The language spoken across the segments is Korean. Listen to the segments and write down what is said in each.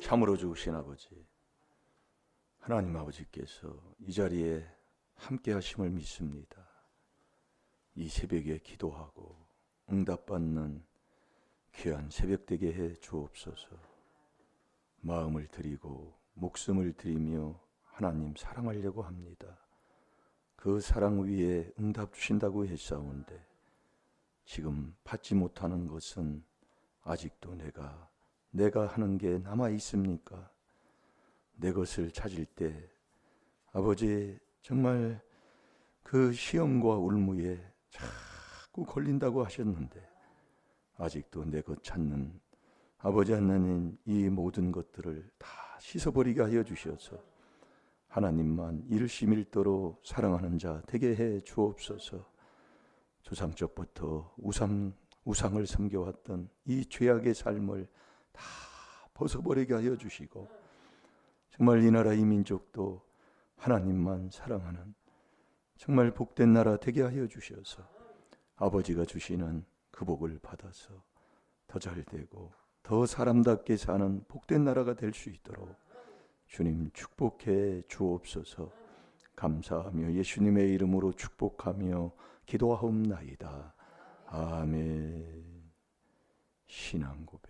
참으로 좋으신 아버지, 하나님 아버지께서 이 자리에 함께 하심을 믿습니다. 이 새벽에 기도하고 응답받는 귀한 새벽 되게 해 주옵소서. 마음을 드리고 목숨을 드리며 하나님 사랑하려고 합니다. 그 사랑 위에 응답 주신다고 했사온데 지금 받지 못하는 것은 아직도 내가 내가 하는 게 남아 있습니까? 내 것을 찾을 때 아버지 정말 그 시험과 울무에 자꾸 걸린다고 하셨는데 아직도 내 것 찾는 아버지 하나님 이 모든 것들을 다 씻어버리게 하여 주셔서 하나님만 일심일도로 사랑하는 자 되게 해 주옵소서. 조상적부터 우상 우상을 섬겨왔던 이 죄악의 삶을 다 벗어버리게 하여 주시고 정말 이 나라 이 민족도 하나님만 사랑하는 정말 복된 나라 되게 하여 주셔서 아버지가 주시는 그 복을 받아서 더 잘되고 더 사람답게 사는 복된 나라가 될 수 있도록 주님 축복해 주옵소서 감사하며 예수님의 이름으로 축복하며 기도하옵나이다. 아멘. 신앙 고백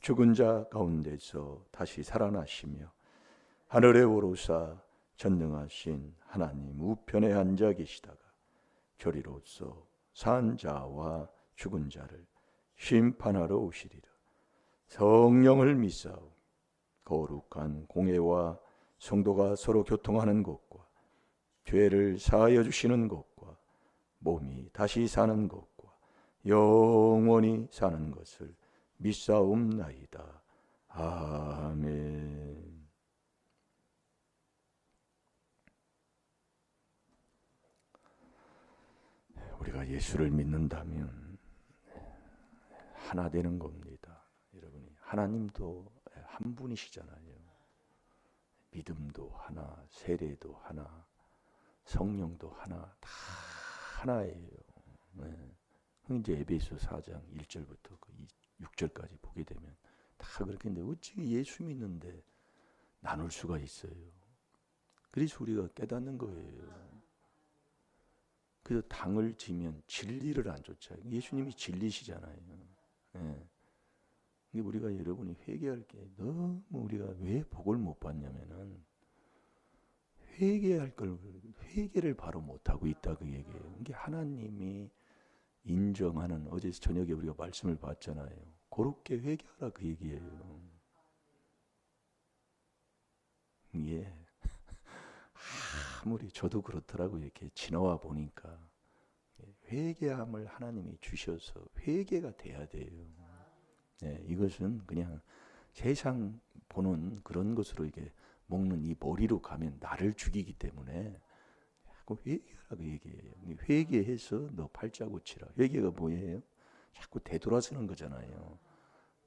죽은 자 가운데서 다시 살아나시며 하늘에 오르사 전능하신 하나님 우편에 앉아 계시다가 저리로서 산 자와 죽은 자를 심판하러 오시리라. 성령을 믿사오. 거룩한 공예와 성도가 서로 교통하는 것과 죄를 사하여 주시는 것과 몸이 다시 사는 것과 영원히 사는 것을 믿사옵나이다. 아멘. 우리가 예수를 믿는다면 하나 되는 겁니다. 여러분이 하나님도 한 분이시잖아요. 믿음도 하나, 세례도 하나, 성령도 하나, 다 하나예요. 네. 이제 에베소 4장 1절부터 그 6절까지 보게 되면 다 그렇게 했는데 어찌 예수 믿는데 나눌 수가 있어요. 그래서 우리가 깨닫는 거예요. 그래서 당을 지면 진리를 안 쫓아. 예수님이 진리시잖아요. 네. 우리가 여러분이 회개할 게 너무 우리가 왜 복을 못 받냐면은 회개할 걸 회개를 바로 못 하고 있다 그 얘기예요. 이게 하나님이 인정하는 어제 저녁에 우리가 말씀을 봤잖아요. 그렇게 회개하라 그 얘기예요. 예. 아무리 저도 그렇더라고요. 이렇게 지나와 보니까 회개함을 하나님이 주셔서 회개가 돼야 돼요. 네, 이것은 그냥 세상 보는 그런 것으로 이게 먹는 이 머리로 가면 나를 죽이기 때문에 자꾸 회개하라고 얘기해요. 회개해서 너 팔자고치라. 회개가 뭐예요? 자꾸 되돌아서는 거잖아요.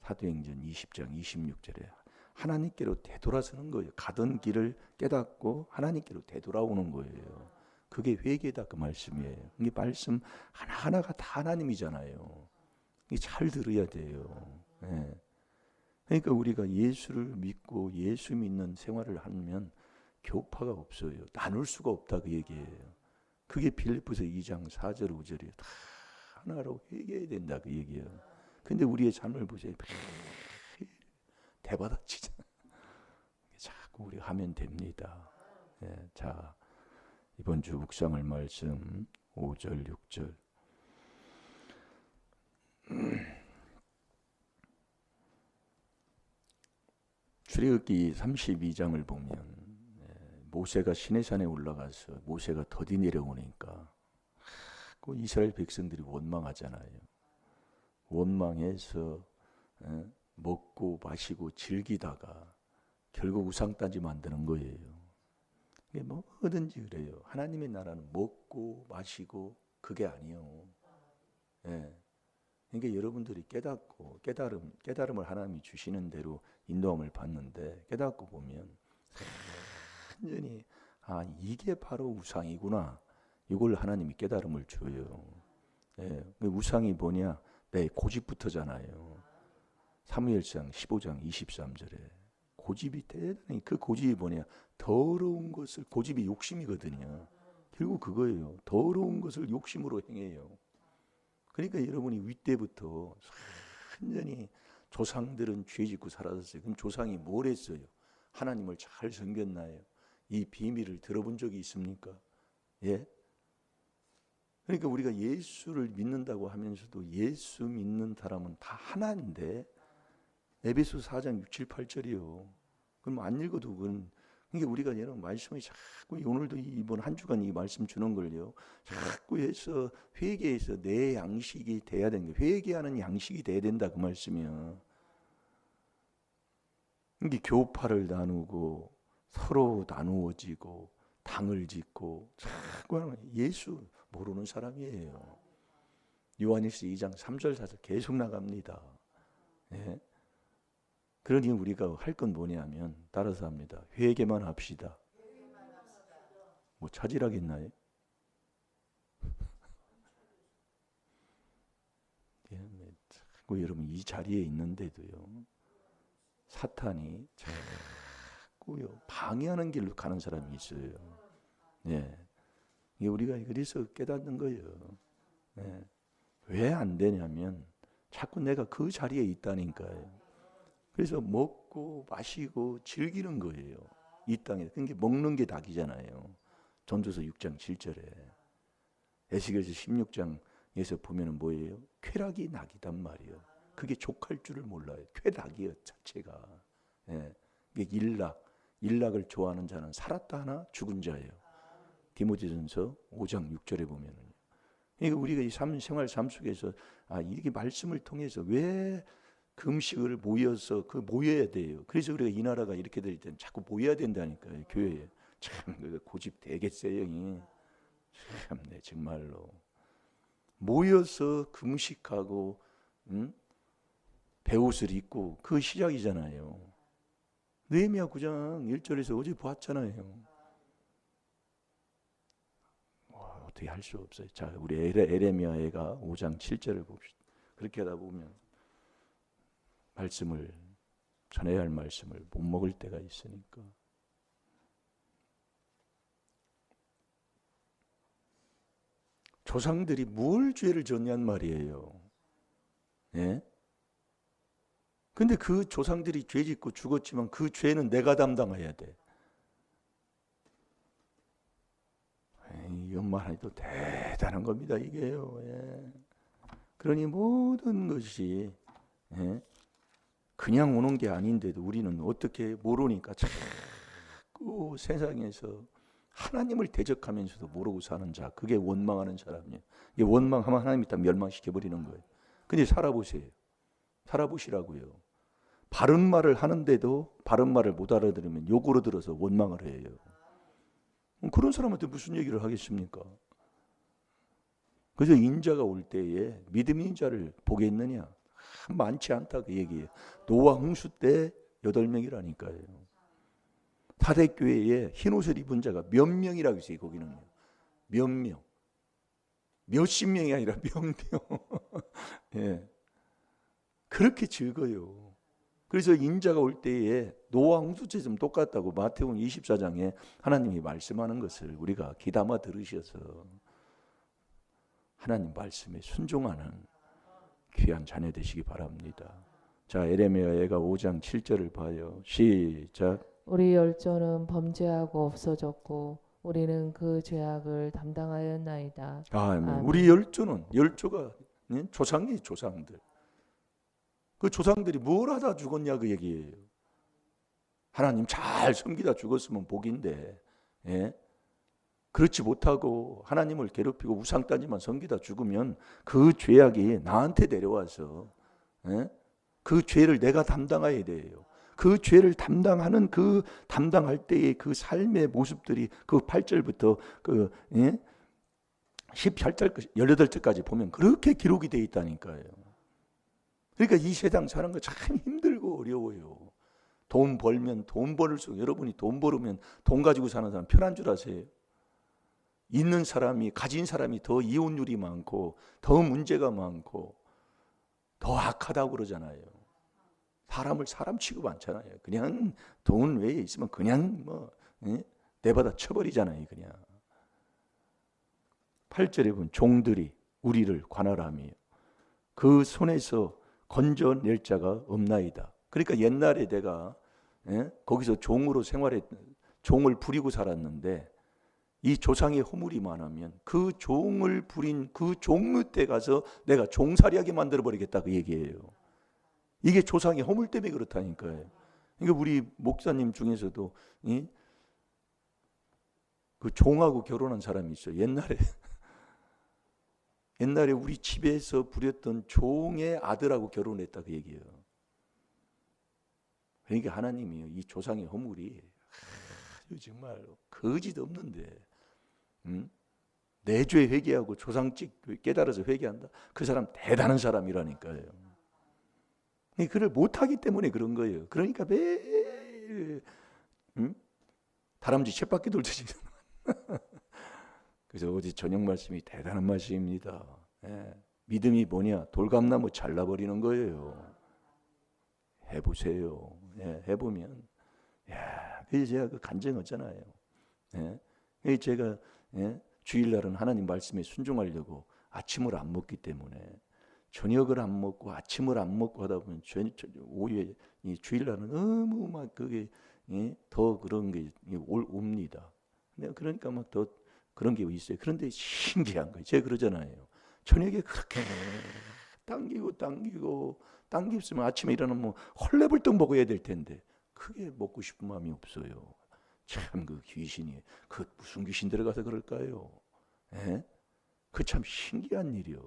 사도행전 20장 26절에 하나님께로 되돌아서는 거예요. 가던 길을 깨닫고 하나님께로 되돌아오는 거예요. 그게 회개다 그 말씀이에요. 이 말씀 하나하나가 다 하나님이잖아요. 잘 들어야 돼요. 네. 그러니까 우리가 예수를 믿고 예수 믿는 생활을 하면 교파가 없어요. 나눌 수가 없다 그 얘기예요. 그게 빌립보서 2장 4절 5절이에요. 다 하나로 회개해야 된다 그 얘기예요. 근데 우리의 삶을 보세요. 대받아치잖아. 자꾸 우리 하면 됩니다. 네. 자 이번 주 묵상을 말씀 5절 6절 출애굽기 32장을 보면 모세가 시내산에 올라가서 모세가 더디 내려오니까 그 이스라엘 백성들이 원망하잖아요. 원망해서 먹고 마시고 즐기다가 결국 우상 따지 만드는 거예요. 이게 뭐든지 그래요. 하나님의 나라는 먹고 마시고 그게 아니요. 예. 그러니까 여러분들이 깨닫고 깨달음 깨달음을 하나님이 주시는 대로 인도함을 받는데 깨닫고 보면 완전히 아 이게 바로 우상이구나. 이걸 하나님이 깨달음을 줘요. 예. 그 우상이 뭐냐? 내 고집부터잖아요. 사무엘상 15장 23절에 고집이 대단히 그 고집이 뭐냐? 더러운 것을 고집이 욕심이거든요. 결국 그거예요. 더러운 것을 욕심으로 행해요. 그러니까 여러분이 윗때부터 완전히 조상들은 죄 짓고 살았어요. 그럼 조상이 뭘 했어요? 하나님을 잘 섬겼나요? 이 비밀을 들어본 적이 있습니까? 예? 그러니까 우리가 예수를 믿는다고 하면서도 예수 믿는 사람은 다 하나인데 에베소 4장 6, 7, 8절이요. 그럼 안 읽어도 그건 그러니까 우리가 여러분 말씀을 자꾸 오늘도 이번 한 주간 이 말씀 주는 걸요. 자꾸 해서 회개해서 내 양식이 돼야 되는 거. 회개하는 양식이 돼야 된다 그 말씀이야. 이게 교파를 나누고 서로 나누어지고 당을 짓고 자꾸 예수 모르는 사람이에요. 요한일서 2장 3절 4절 계속 나갑니다. 예? 그러니 우리가 할 건 뭐냐면 따라서 합니다. 회개만 합시다. 뭐 차질하겠나요? 예, 네, 자꾸 여러분 이 자리에 있는데도요. 사탄이 자꾸요 방해하는 길로 가는 사람이 있어요. 예. 이게 우리가 그래서 깨닫는 거예요. 예. 왜안 되냐면 자꾸 내가 그 자리에 있다니까요. 그래서 먹고 마시고 즐기는 거예요. 이 땅에. 그게 먹는 게 닭이잖아요. 전도서 6장 7절에. 에스겔서 16장에서 보면은 뭐예요? 쾌락이 낙이단 말이에요. 그게 족할 줄을 몰라요. 쾌락이요 자체가. 예. 이게 일락. 일락을 좋아하는 자는 살았다 하나 죽은 자예요. 디모데전서 5장 6절에 보면은요. 그러니까 우리가 이 삶, 생활 삶 속에서 아 이렇게 말씀을 통해서 왜 금식을 모여서 그 모여야 돼요. 그래서 우리가 이 나라가 이렇게 될 때는 자꾸 모여야 된다니까요. 교회에. 참그 고집 되겠어요, 형이. 참네 정말로. 모여서 금식하고 응? 배옷을 입고 그 시작이잖아요. 느헤미야 9장 1절에서 어제 보았잖아요. 와, 어떻게 할 수 없어요. 자, 우리 에레, 에레미야가 5장 7절을 봅시다. 그렇게 하다 보면 말씀을 전해야 할 말씀을 못 먹을 때가 있으니까 조상들이 뭘 죄를 졌냔 말이에요. 예? 근데 그 조상들이 죄 짓고 죽었지만 그 죄는 내가 담당해야 돼. 이것만 해도 대단한 겁니다, 이게요. 예. 그러니 모든 것이 예? 그냥 오는 게 아닌데도 우리는 어떻게 모르니까 자꾸 세상에서 하나님을 대적하면서도 모르고 사는 자, 그게 원망하는 사람이에요. 이게 원망하면 하나님이 다 멸망시켜 버리는 거예요. 근데 살아보세요. 살아보시라고요. 바른 말을 하는데도 바른 말을 못 알아들으면 욕으로 들어서 원망을 해요. 그런 사람한테 무슨 얘기를 하겠습니까? 그래서 인자가 올 때에 믿음인 자를 보겠느냐? 많지 않다 그 얘기예요. 노아 홍수 때 여덟 명이라니까요. 타대교회에 흰 옷을 입은 자가 몇 명이라고 했어요. 거기는요. 몇 명. 몇십 명이 아니라 몇 명. 예. 그렇게 즐거요. 그래서 인자가 올 때에 노아 홍수처럼 똑같다고 마태복음 24장에 하나님이 말씀하는 것을 우리가 귀담아 들으셔서 하나님 말씀에 순종하는 귀한 자녀 되시기 바랍니다. 자, 에레미야가 5장 7절을 봐요. 시작. 우리 열조는 범죄하고 없어졌고 우리는 그 죄악을 담당하였나이다. 아멘. 아멘. 우리 열조는 열조가 예? 조상이 조상들. 그 조상들이 뭘 하다 죽었냐 그 얘기예요. 하나님 잘 섬기다 죽었으면 복인데, 예? 그렇지 못하고 하나님을 괴롭히고 우상 따지만 섬기다 죽으면 그 죄악이 나한테 내려와서 예? 그 죄를 내가 담당해야 돼요. 그 죄를 담당하는 그 담당할 때의 그 삶의 모습들이 그 8절부터 그 예? 18절 18절까지 보면 그렇게 기록이 돼 있다니까요. 그러니까 이 세상 사는 거 참 힘들고 어려워요. 돈 벌면 돈 벌을수록 여러분이 돈 벌으면 돈 가지고 사는 사람 편한 줄 아세요? 있는 사람이 가진 사람이 더 이혼율이 많고 더 문제가 많고 더 악하다고 그러잖아요. 사람을 사람 취급 않잖아요. 그냥 돈 외에 있으면 그냥 뭐 예? 내받아 쳐버리잖아요. 그냥 8절에 보면 종들이 우리를 관할하며 그 손에서 건져낼 자가 없나이다. 그러니까 옛날에 내가 예? 거기서 종으로 생활했 종을 부리고 살았는데 이 조상의 허물이 많으면 그 종을 부린 그 종무 때 가서 내가 종살이하게 만들어 버리겠다 그 얘기예요. 이게 조상의 허물 때문에 그렇다니까요. 그러니까 우리 목사님 중에서도 이? 그 종하고 결혼한 사람이 있어요. 옛날에 옛날에 우리 집에서 부렸던 종의 아들하고 결혼했다 그 얘기예요. 그러니까 하나님이요 이 조상의 허물이 아주 정말 거짓 없는데 음? 내죄 회개하고 조상직 깨달아서 회개한다. 그 사람 대단한 사람이라니까요. 그를 못하기 때문에 그런 거예요. 그러니까 매일 음? 다람쥐 쳇바퀴 돌듯이 그래서 어제 저녁 말씀이 대단한 말씀입니다. 예. 믿음이 뭐냐? 돌감나무 잘라버리는 거예요. 해보세요. 예, 해보면, 야, 그래서 제가 그 간증했잖아요. 예, 제가 예, 주일날은 하나님 말씀에 순종하려고 아침을 안 먹기 때문에 저녁을 안 먹고 아침을 안 먹고 하다 보면 저, 저, 오후에 이 주일날은 너무 막 그게 예, 더 그런 게 올, 옵니다. 그러니까 막 더 그런 게 있어요. 그런데 신기한 거예요. 제가 그러잖아요. 저녁에 그렇게 당기고 당기고 당깁으면 아침에 일어나면 뭐 헐레벌떡 먹어야 될 텐데 그게 먹고 싶은 마음이 없어요. 참 그 귀신이 그 무슨 귀신 들어가서 그럴까요? 예? 그참 신기한 일이요.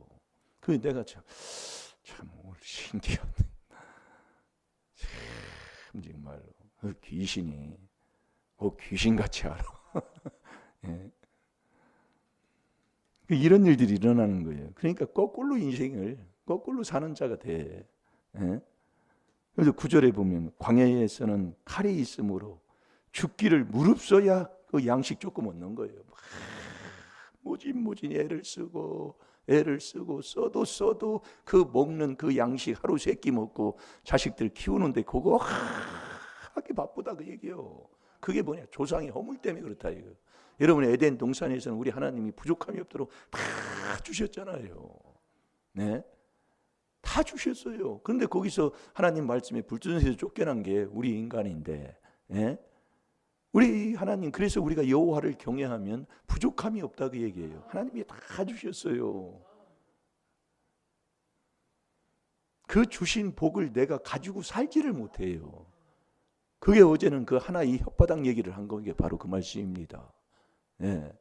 그 내가 참참 신기한 참 정말로 그 귀신이 그 귀신같이 알아. 예? 그 이런 일들이 일어나는 거예요. 그러니까 거꾸로 인생을 거꾸로 사는 자가 돼. 예? 그래서 구절에 보면 광야에서는 칼이 있으므로 죽기를 무릅써야 그 양식 조금 얻는 거예요. 모진모진 애를 쓰고 애를 쓰고 써도 써도 그 먹는 그 양식 하루 세 끼 먹고 자식들 키우는데 그거 하기 바쁘다 그 얘기요. 그게 뭐냐 조상의 허물 때문에 그렇다 이거. 여러분 에덴 동산에서는 우리 하나님이 부족함이 없도록 다 주셨잖아요. 네. 다 주셨어요. 그런데 거기서 하나님 말씀에 불순에서 쫓겨난 게 우리 인간인데, 예? 우리 하나님 그래서 우리가 여호와를 경외하면 부족함이 없다 그 얘기예요. 하나님이 다 주셨어요. 그 주신 복을 내가 가지고 살지를 못해요. 그게 어제는 그 하나 이 혓바닥 얘기를 한게 바로 그 말씀입니다. 예.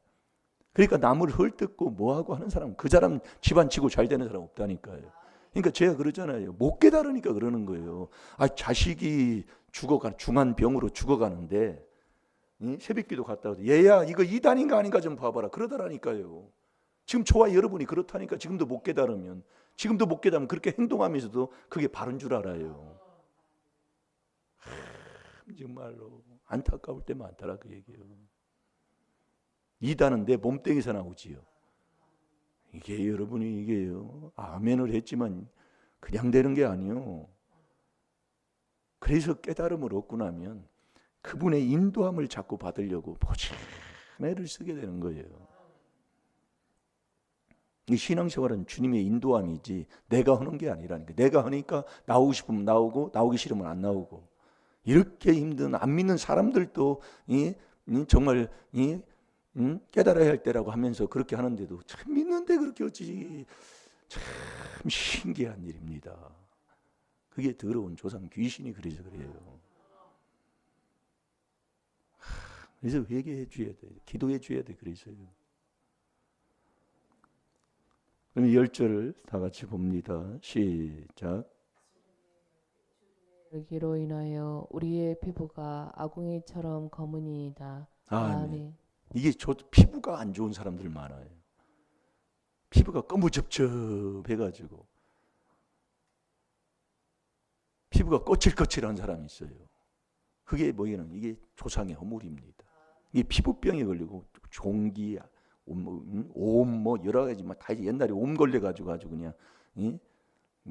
그러니까 남을 헐뜯고 뭐하고 하는 사람, 그 사람 집안 치고 잘 되는 사람 없다니까요. 그러니까 제가 그러잖아요. 못 깨달으니까 그러는 거예요. 아, 자식이 죽어가, 중한 병으로 죽어가는데, 응? 새벽기도 갔다 와서, 얘야, 이거 이단인가 아닌가 좀 봐봐라. 그러더라니까요. 지금 저와 여러분이 그렇다니까 지금도 못 깨달으면, 지금도 못 깨달으면 그렇게 행동하면서도 그게 바른 줄 알아요. 하, 정말로 안타까울 때 많더라 그 얘기예요. 이단은 내 몸뚱이에서 나오지요. 이게 여러분이 이게요. 아멘을 했지만 그냥 되는 게 아니요. 그래서 깨달음을 얻고 나면 그분의 인도함을 자꾸 받으려고 보지매를 쓰게 되는 거예요. 이 신앙생활은 주님의 인도함이지 내가 하는 게 아니라니까. 내가 하니까 나오고 싶으면 나오고 나오기 싫으면 안 나오고 이렇게 힘든 안 믿는 사람들도 이, 이 정말 이 응? 깨달아야 할 때라고 하면서 그렇게 하는데도 참 믿는데 그렇게 어찌 참 신기한 일입니다. 그게 더러운 조상 귀신이 그래서 그래요. 그래서 회개해 줘야 돼. 기도해 줘야 돼. 그래서요. 그럼 열 절을 다 같이 봅니다. 시작. 기로 인하여 우리의 피부가 아궁이처럼 검으니이다. 아멘. 아멘. 이게 저 피부가 안 좋은 사람들 많아요. 피부가 거무접접해가지고 피부가 거칠거칠한 사람이 있어요. 그게 뭐냐면 이게 조상의 허물입니다. 이게 피부병에 걸리고 종기, 옴뭐 여러 가지 막 다 옛날에 옴 걸려 가지고 아주 그냥 이?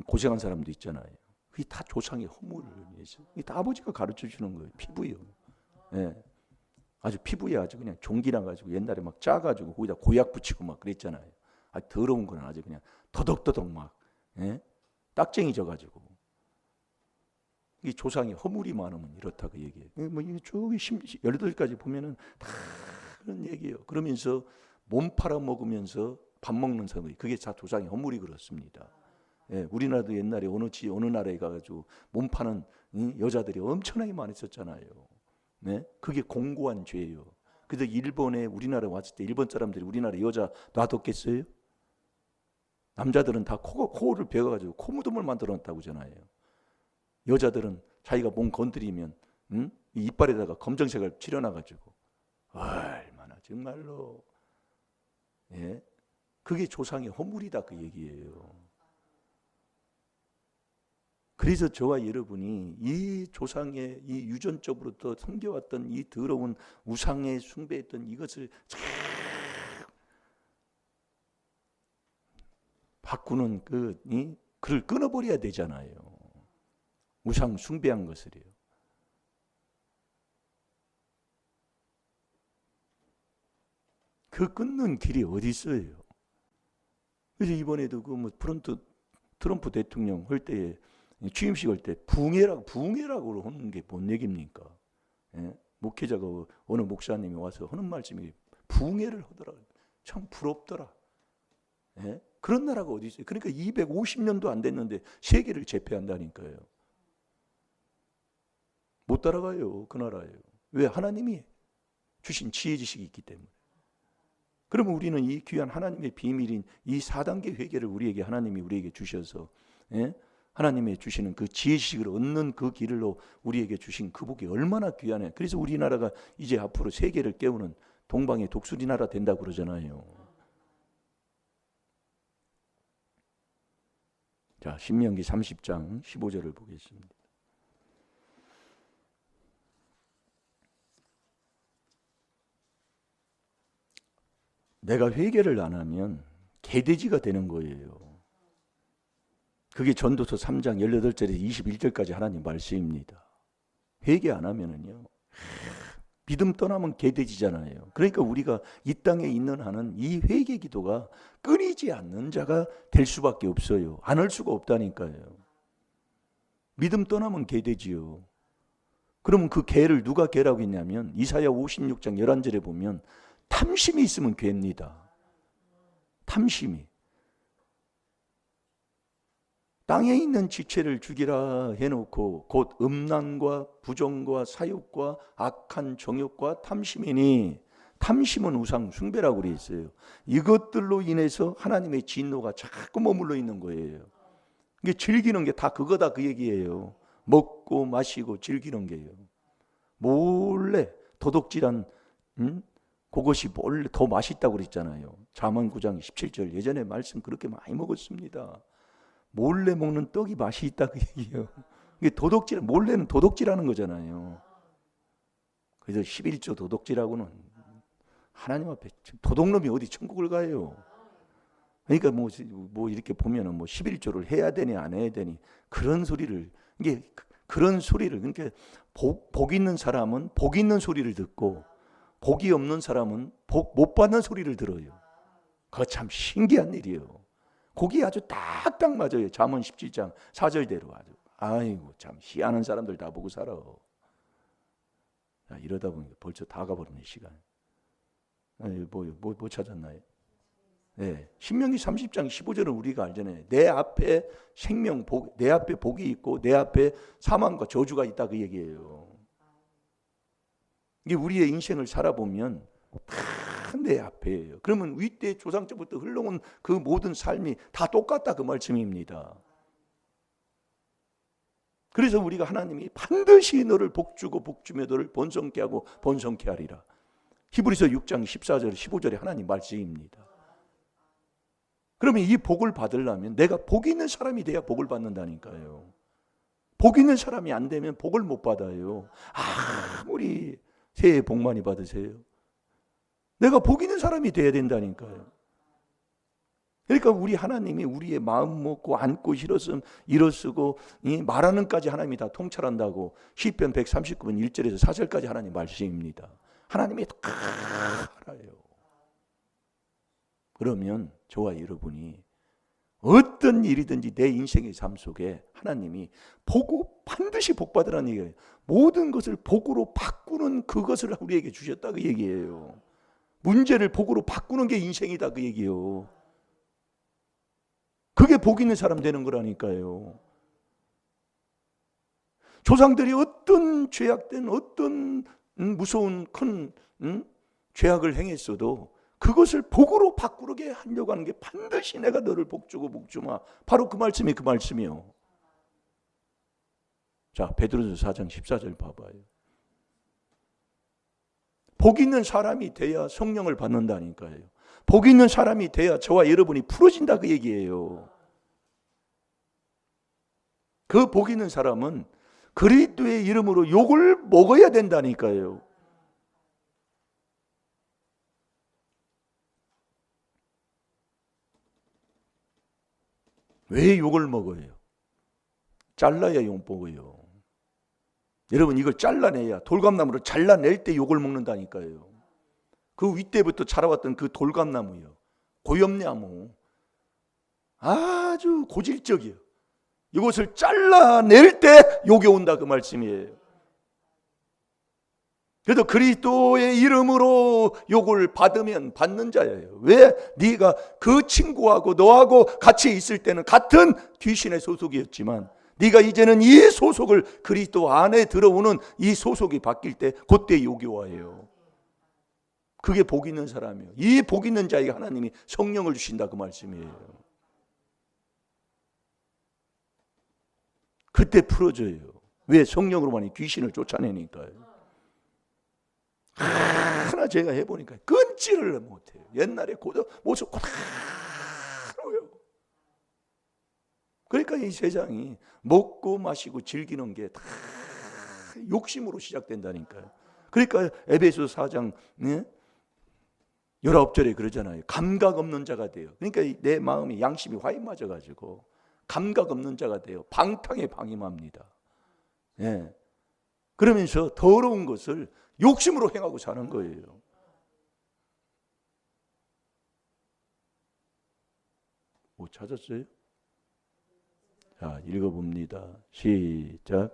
고생한 사람도 있잖아요. 그게 다 조상의 허물을 위해서. 이게 다 아버지가 가르쳐 주는 거예요. 피부요. 예. 아주 피부에 아주 그냥 종기나 가지고 옛날에 막 짜가지고 거기다 고약 붙이고 막 그랬잖아요. 아 더러운 거는 아주 그냥 더덕더덕 막 예? 딱쟁이 져가지고 이 조상의 허물이 많으면 이렇다 그 얘기예요. 뭐 이게 쭉 열여덟까지 보면은 다 그런 얘기예요. 그러면서 몸 팔아 먹으면서 밥 먹는 사람이 그게 다 조상의 허물이 그렇습니다. 예, 우리나라도 옛날에 어느 지 어느 나라에 가가지고 몸 파는 응? 여자들이 엄청나게 많이 있었잖아요. 네, 그게 공고한 죄예요. 그래서 일본에 우리나라 왔을 때 일본 사람들이 우리나라 여자 놔뒀겠어요? 남자들은 다 코, 코를 베어가지고 코무덤을 만들어놨다고 하잖아요. 여자들은 자기가 몸 건드리면 응? 이 이빨에다가 검정색을 칠해놔가지고 얼마나 정말로 예? 그게 조상의 허물이다 그 얘기예요. 그래서 저와 여러분이 이 조상의 이 유전적으로부터 섬겨왔던 이 더러운 우상에 숭배했던 이것을 참 바꾸는 그 이, 그를 끊어버려야 되잖아요. 우상 숭배한 것을요. 그 끊는 길이 어디 있어요? 그래서 이번에도 그 뭐 프런트 트럼프 대통령 할 때에 취임식 할 때 붕해라고 붕해라고 하는 게 뭔 얘기입니까? 예? 목회자가 어느 목사님이 와서 하는 말씀이 붕해를 하더라. 참 부럽더라. 예? 그런 나라가 어디 있어요? 그러니까 250년도 안 됐는데 세계를 제패한다니까요. 못 따라가요. 그 나라예요. 왜? 하나님이 주신 지혜 지식이 있기 때문에. 그러면 우리는 이 귀한 하나님의 비밀인 이 4단계 회개를 우리에게 하나님이 우리에게 주셔서 예? 하나님의 주시는 그 지혜식을 얻는 그 길로 우리에게 주신 그 복이 얼마나 귀하네. 그래서 우리나라가 이제 앞으로 세계를 깨우는 동방의 독수리 나라 된다고 그러잖아요. 자, 신명기 30장 15절을 보겠습니다. 내가 회개를 안 하면 개돼지가 되는 거예요. 그게 전도서 3장 18절에서 21절까지 하나님 말씀입니다. 회개 안 하면은요. 믿음 떠나면 개돼지잖아요. 그러니까 우리가 이 땅에 있는 한은 이 회개 기도가 끊이지 않는 자가 될 수밖에 없어요. 안 할 수가 없다니까요. 믿음 떠나면 개돼지요. 그러면 그 개를 누가 개라고 했냐면 이사야 56장 11절에 보면 탐심이 있으면 괴입니다. 탐심이. 땅에 있는 지체를 죽이라 해놓고 곧 음란과 부정과 사욕과 악한 정욕과 탐심이니 탐심은 우상 숭배라고 그래 있어요. 이것들로 인해서 하나님의 진노가 자꾸 머물러 있는 거예요. 이게 즐기는 게 다 그거다 그 얘기예요. 먹고 마시고 즐기는 게요. 몰래 도둑질한 음? 그것이 몰래 더 맛있다고 그랬잖아요. 잠언 9장 17절 예전에 말씀 그렇게 많이 먹었습니다. 몰래 먹는 떡이 맛이 있다 그 얘기예요. 이게 도덕질 몰래는 도덕질하는 거잖아요. 그래서 11조 도덕질하고는 하나님 앞에 도둑놈이 어디 천국을 가요? 그러니까 뭐, 뭐 이렇게 보면은 뭐 11조를 해야 되니 안 해야 되니 그런 소리를 이게 그런 소리를 그러니까 복, 복 있는 사람은 복 있는 소리를 듣고 복이 없는 사람은 복 못 받는 소리를 들어요. 그거 참 신기한 일이에요. 거기 아주 딱딱 맞아요. 잠언 17장 4절대로 아주. 아이고 참 희한한 사람들 다 보고 살아. 자, 이러다 보니까 벌써 다 가버리네 시간. 아니, 뭐, 뭐, 뭐 찾았나요? 네. 신명기 30장 15절은 우리가 알잖아요. 내 앞에 생명, 복, 내 앞에 복이 있고 내 앞에 사망과 저주가 있다 그 얘기예요. 이게 우리의 인생을 살아보면 다 내 앞에예요. 그러면 위대 조상 때부터 흘러온 그 모든 삶이 다 똑같다 그 말씀입니다. 그래서 우리가 하나님이 반드시 너를 복주고 복주며 너를 번성케 하고 번성케 하리라. 히브리서 6장 14절 15절에 하나님 말씀입니다. 그러면 이 복을 받으려면 내가 복 있는 사람이 돼야 복을 받는다니까요. 복 있는 사람이 안 되면 복을 못 받아요. 아무리 새해 복 많이 받으세요. 내가 복 있는 사람이 돼야 된다니까요. 그러니까 우리 하나님이 우리의 마음 먹고 안고 실었음 일어쓰고 이 말하는까지 하나님이 다 통찰한다고 시편 139편 1절에서 4절까지 하나님 말씀입니다. 하나님이 다 알아요. 그러면 저와 여러분이 어떤 일이든지 내 인생의 삶 속에 하나님이 복고 반드시 복 받으라는 얘기예요. 모든 것을 복으로 바꾸는 그것을 우리에게 주셨다 그 얘기예요. 문제를 복으로 바꾸는 게 인생이다 그 얘기예요. 그게 복 있는 사람 되는 거라니까요. 조상들이 어떤 죄악된 어떤 음, 무서운 큰 음, 죄악을 행했어도 그것을 복으로 바꾸게 하려고 하는 게 반드시 내가 너를 복주고 복주마. 바로 그 말씀이 그 말씀이요. 자, 베드로서 4장 14절 봐봐요. 복 있는 사람이 돼야 성령을 받는다니까요. 복 있는 사람이 돼야 저와 여러분이 풀어진다 그 얘기예요. 그 복 있는 사람은 그리스도의 이름으로 욕을 먹어야 된다니까요. 왜 욕을 먹어요? 잘라야 욕 먹어요. 여러분 이걸 잘라내야 돌감나무를 잘라낼 때 욕을 먹는다니까요. 그 윗대부터 자라왔던 그 돌감나무요. 고엽나무. 아주 고질적이요. 이것을 잘라낼 때 욕이 온다 그 말씀이에요. 그래도 그리스도의 이름으로 욕을 받으면 받는 자예요. 왜? 네가 그 친구하고 너하고 같이 있을 때는 같은 귀신의 소속이었지만 네가 이제는 이 소속을 그리스도 안에 들어오는 이 소속이 바뀔 때 그때 와요. 그게 복 있는 사람이에요. 이 복 있는 자에게 하나님이 성령을 주신다 그 말씀이에요. 그때 풀어져요. 왜 성령으로만이 귀신을 쫓아내니까요. 하나 제가 해보니까 끊지를 못해요. 옛날에 고도 모습 고다로요. 그러니까 이 세상이 먹고 마시고 즐기는 게 다 욕심으로 시작된다니까요. 그러니까 에베소 4장 네? 19절에 그러잖아요. 감각 없는 자가 돼요. 그러니까 내 마음이 양심이 화인 맞아 가지고 감각 없는 자가 돼요. 방탕에 방임합니다. 예. 그러면서 더러운 것을 욕심으로 행하고 사는 거예요. 못 찾았어요? 자, 읽어봅니다. 시작.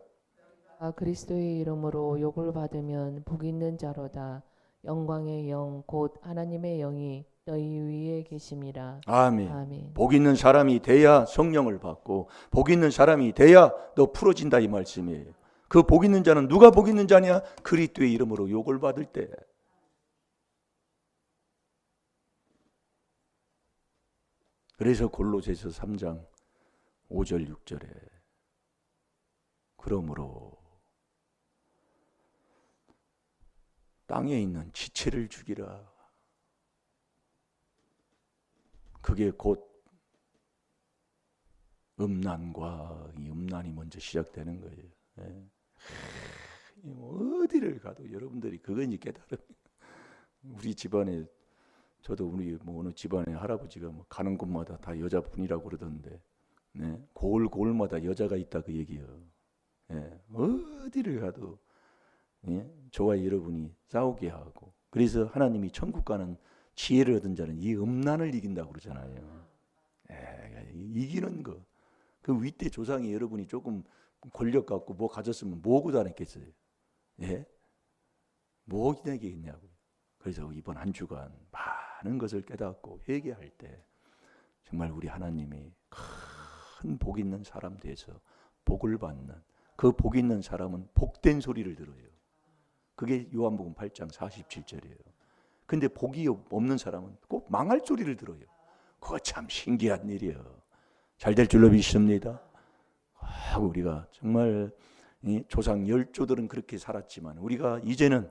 아, 그리스도의 이름으로 욕을 받으면 복 있는 자로다. 영광의 영 곧 하나님의 영이 너희 위에 계심이라. 아멘. 아멘. 복 있는 사람이 돼야 성령을 받고 복 있는 사람이 돼야 너 풀어진다 이 말씀이에요. 그 복 있는 자는 누가 복 있는 자냐? 그리스도의 이름으로 욕을 받을 때. 그래서 골로새서 3장 5절 6절에 그러므로 땅에 있는 지체를 죽이라. 그게 곧 음란과 이 음란이 먼저 시작되는 거예요. 예. 뭐 어디를 가도 여러분들이 그건 깨달음. 우리 집안에 저도 우리 뭐 어느 집안에 할아버지가 뭐 가는 곳마다 다 여자분이라고 그러던데, 네? 골 골마다 여자가 있다 그 얘기요. 예. 어디를 가도 예? 저와 여러분이 싸우게 하고 그래서 하나님이 천국 가는 지혜를 얻은 자는 이 음란을 이긴다고 그러잖아요. 예, 이기는 거. 그 윗대 조상이 여러분이 조금 권력 갖고 뭐 가졌으면 뭐고 다녔겠어요. 예? 뭐 기다리겠냐고. 그래서 이번 한 주간 많은 것을 깨닫고 회개할 때 정말 우리 하나님이 큰 복 있는 사람 돼서 복을 받는 그 복 있는 사람은 복된 소리를 들어요. 그게 요한복음 8장 47절이에요. 근데 복이 없는 사람은 꼭 망할 소리를 들어요. 그거 참 신기한 일이에요. 잘 될 줄로 믿습니다. 아, 아, 우리가 정말 이 조상 열조들은 그렇게 살았지만 우리가 이제는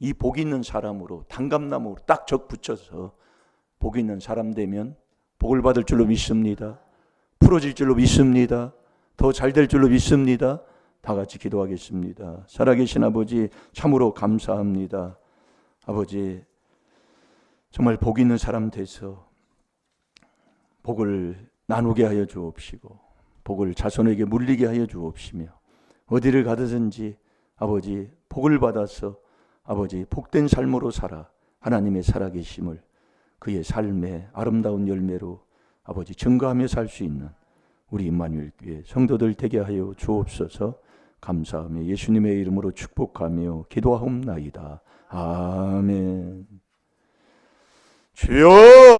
이 복 있는 사람으로 단감나무로 딱 적 붙여서 복 있는 사람 되면 복을 받을 줄로 믿습니다. 풀어질 줄로 믿습니다. 더 잘 될 줄로 믿습니다. 다 같이 기도하겠습니다. 살아계신 아버지 참으로 감사합니다. 아버지 정말 복 있는 사람 돼서 복을 나누게 하여 주옵시고 복을 자손에게 물리게 하여 주옵시며 어디를 가든지 아버지 복을 받아서 아버지 복된 삶으로 살아 하나님의 살아계심을 그의 삶의 아름다운 열매로 아버지 증거하며 살 수 있는 우리 임마누엘 교회 성도들 되게 하여 주옵소서 감사하며 예수님의 이름으로 축복하며 기도하옵나이다. 아멘. 주여